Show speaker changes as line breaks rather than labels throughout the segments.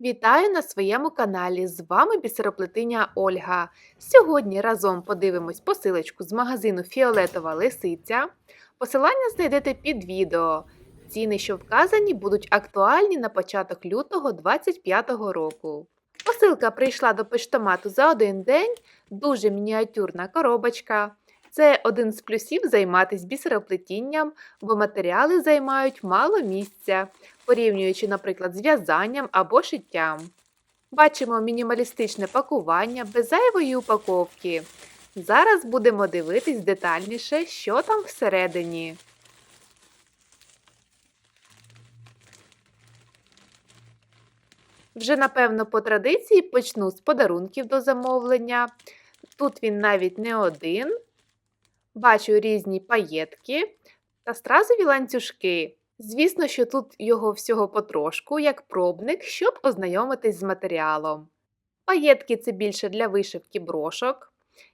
Вітаю на своєму каналі! З вами бісероплетиня Ольга. Сьогодні разом подивимось посилочку з магазину Фіолетова Лисиця. Посилання знайдете під відео. Ціни, що вказані, будуть актуальні на початок лютого 2025 року. Посилка прийшла до поштомату за один день, дуже мініатюрна коробочка. Це один з плюсів займатися бісероплетінням, бо матеріали займають мало місця порівнюючи, наприклад, з в'язанням або шиттям. Бачимо мінімалістичне пакування без зайвої упаковки. Зараз будемо дивитись детальніше, що там всередині. Вже, напевно, по традиції почну з подарунків до замовлення. Тут він навіть не один. Бачу різні паєтки та стразові ланцюжки. Звісно, що тут його всього потрошку, як пробник, щоб ознайомитись з матеріалом. Паєтки це більше для вишивки брошок.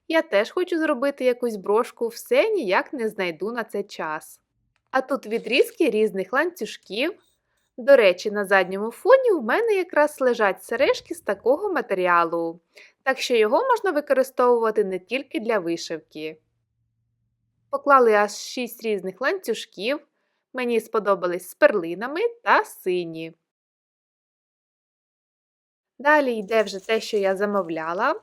Я теж хочу зробити якусь брошку, все ніяк не знайду на це час. А тут відрізки різних ланцюжків. До речі, на задньому фоні в мене якраз лежать сережки з такого матеріалу, так що його можна використовувати не тільки для вишивки. Поклали аж 6 різних ланцюжків. Мені сподобались з перлинами та сині. Далі йде вже те, що я замовляла.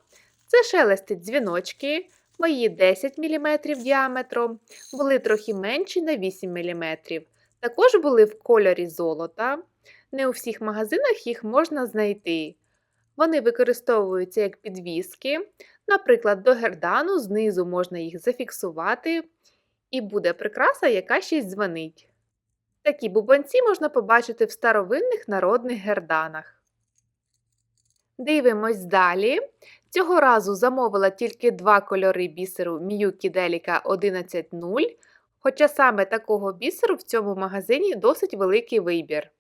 Це шелести дзвіночки, мої 10 мм діаметром, були трохи менші на 8 мм. Також були в кольорі золота. Не у всіх магазинах їх можна знайти. Вони використовуються як підвіски. Наприклад, до гердану знизу можна їх зафіксувати, і буде прикраса, яка ще дзвонить. Такі бубонці можна побачити в старовинних народних герданах. Дивимось далі. Цього разу замовила тільки два кольори бісеру Miyuki Delica 11.0, хоча саме такого бісеру в цьому магазині досить великий вибір.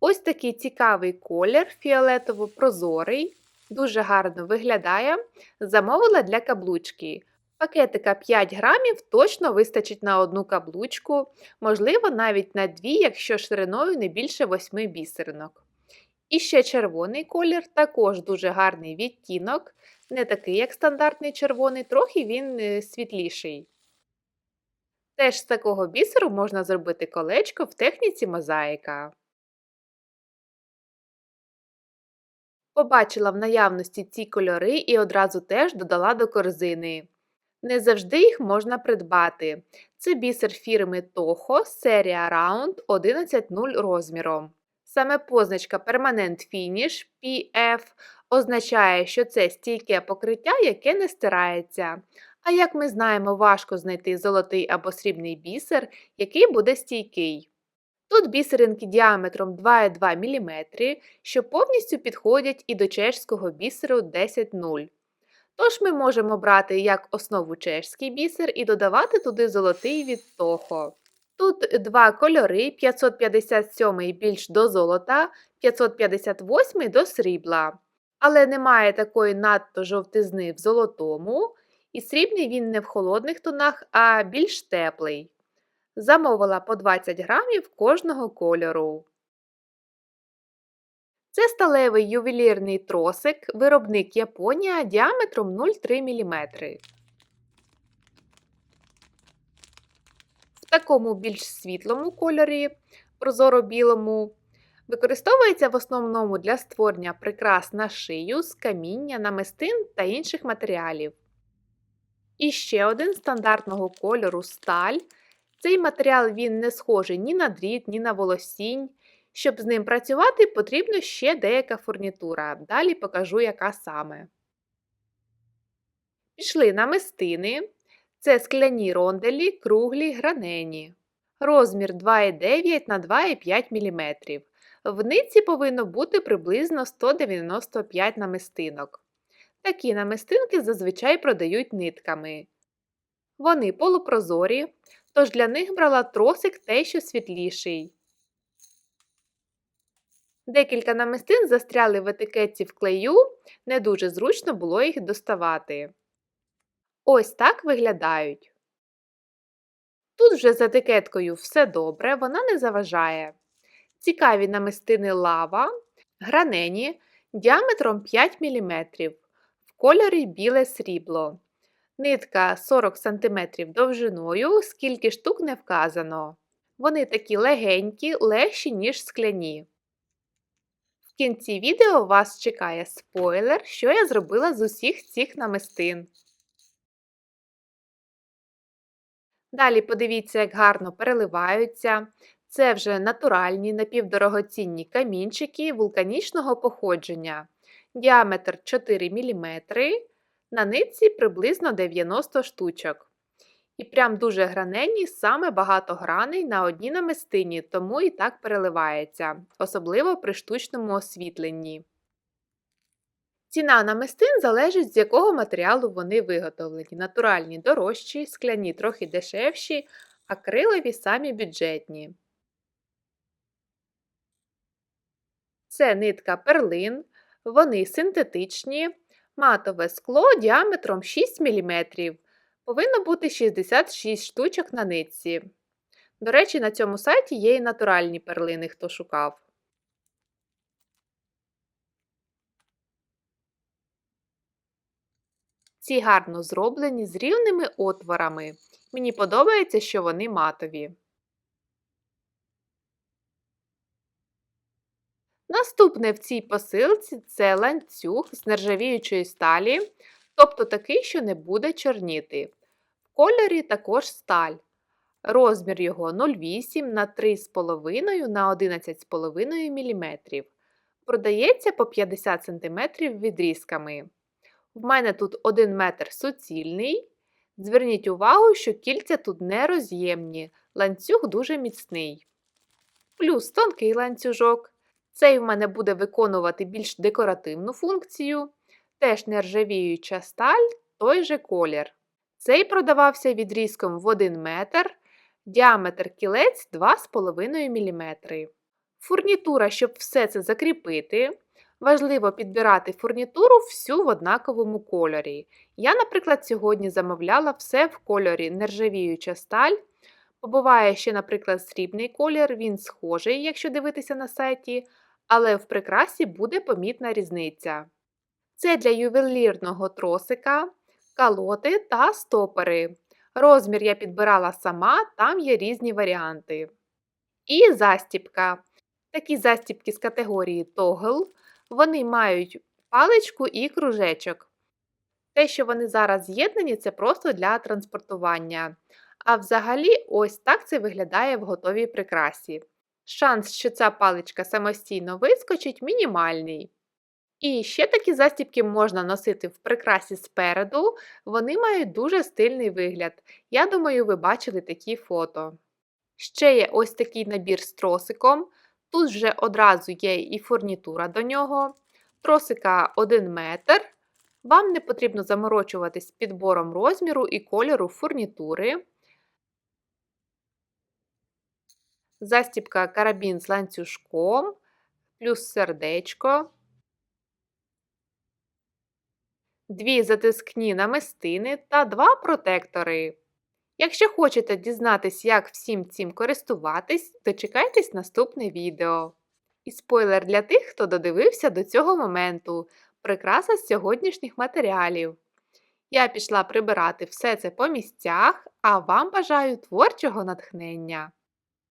Ось такий цікавий колір, фіолетово-прозорий, дуже гарно виглядає. Замовила для каблучки. Пакетика 5 грамів точно вистачить на одну каблучку, можливо, навіть на дві, якщо шириною не більше 8 бісеринок. І ще червоний колір, також дуже гарний відтінок, не такий, як стандартний червоний, трохи він е, світліший. Теж з такого бісеру можна зробити колечко в техніці мозаїка. Побачила в наявності ці кольори і одразу теж додала до корзини. Не завжди їх можна придбати. Це бісер фірми Toho серія Round 11.0 розміром. Саме позначка Permanent Finish PF означає, що це стійке покриття, яке не стирається. А як ми знаємо, важко знайти золотий або срібний бісер, який буде стійкий. Тут бісеринки діаметром 2,2 мм, що повністю підходять і до чешського бісеру 10.0. Тож ми можемо брати як основу чешський бісер і додавати туди золотий від того. Тут два кольори 557 більш до золота, 558 до срібла. Але немає такої надто жовтизни в золотому, і срібний він не в холодних тонах, а більш теплий. Замовила по 20 грамів кожного кольору. Це сталевий ювелірний тросик, виробник Японія діаметром 0,3 мм. В такому більш світлому кольорі, прозоро-білому, використовується в основному для створення прикрас на шию з каміння, намистин та інших матеріалів. І ще один стандартного кольору сталь. Цей матеріал він не схожий ні на дріт, ні на волосінь. Щоб з ним працювати, потрібна ще деяка фурнітура. Далі покажу, яка саме. Пішли намистини. Це скляні ронделі, круглі, гранені. Розмір 2,9 на 2,5 мм. В ниці повинно бути приблизно 195 намистинок. Такі намистинки зазвичай продають нитками. Вони полупрозорі, тож для них брала тросик те, що світліший. Декілька намистин застряли в етикетці в клею, не дуже зручно було їх доставати. Ось так виглядають. Тут вже з етикеткою все добре, вона не заважає. Цікаві намистини лава. Гранені діаметром 5 мм в кольорі біле срібло. Нитка 40 см довжиною, скільки штук не вказано. Вони такі легенькі, легші, ніж скляні. В кінці відео вас чекає спойлер, що я зробила з усіх цих намистин. Далі подивіться, як гарно переливаються. Це вже натуральні напівдорогоцінні камінчики вулканічного походження. Діаметр 4 мм, на нитці приблизно 90 штучок. І прям дуже граненні, саме багато граней на одній намистині, тому і так переливається, особливо при штучному освітленні. Ціна намистин залежить з якого матеріалу вони виготовлені. Натуральні дорожчі, скляні трохи дешевші, акрилові самі бюджетні. Це нитка перлин, вони синтетичні, матове скло діаметром 6 мм. Повинно бути 66 штучок на нитці. До речі, на цьому сайті є і натуральні перлини, хто шукав. Ці гарно зроблені з рівними отворами. Мені подобається, що вони матові. Наступне в цій посилці це ланцюг з нержавіючої сталі, тобто такий, що не буде чорніти. В кольорі також сталь. Розмір його 0,8 на 3,5 на 11,5 мм. Продається по 50 см відрізками. В мене тут 1 метр суцільний. Зверніть увагу, що кільця тут не роз'ємні, ланцюг дуже міцний. Плюс тонкий ланцюжок. Цей в мене буде виконувати більш декоративну функцію, теж нержавіюча сталь, той же колір. Цей продавався відрізком в 1 метр, діаметр кілець 2,5 мм. Фурнітура, щоб все це закріпити. Важливо підбирати фурнітуру всю в однаковому кольорі. Я, наприклад, сьогодні замовляла все в кольорі нержавіюча сталь. Побуває ще, наприклад, срібний колір, він схожий, якщо дивитися на сайті, але в прикрасі буде помітна різниця. Це для ювелірного тросика, калоти та стопери. Розмір я підбирала сама, там є різні варіанти. І застіпка. Такі застіпки з категорії Toggle, вони мають паличку і кружечок. Те, що вони зараз з'єднані, це просто для транспортування. А взагалі, ось так це виглядає в готовій прикрасі. Шанс, що ця паличка самостійно вискочить, мінімальний. І ще такі застібки можна носити в прикрасі спереду, вони мають дуже стильний вигляд. Я думаю, ви бачили такі фото. Ще є ось такий набір з тросиком. Тут вже одразу є і фурнітура до нього. Тросика 1 метр. Вам не потрібно заморочуватись підбором розміру і кольору фурнітури. Застібка карабін з ланцюжком, плюс сердечко. Дві затискні намистини та два протектори. Якщо хочете дізнатись, як всім цим користуватись, дочекайтесь наступне відео. І спойлер для тих, хто додивився до цього моменту прикраса з сьогоднішніх матеріалів. Я пішла прибирати все це по місцях, а вам бажаю творчого натхнення!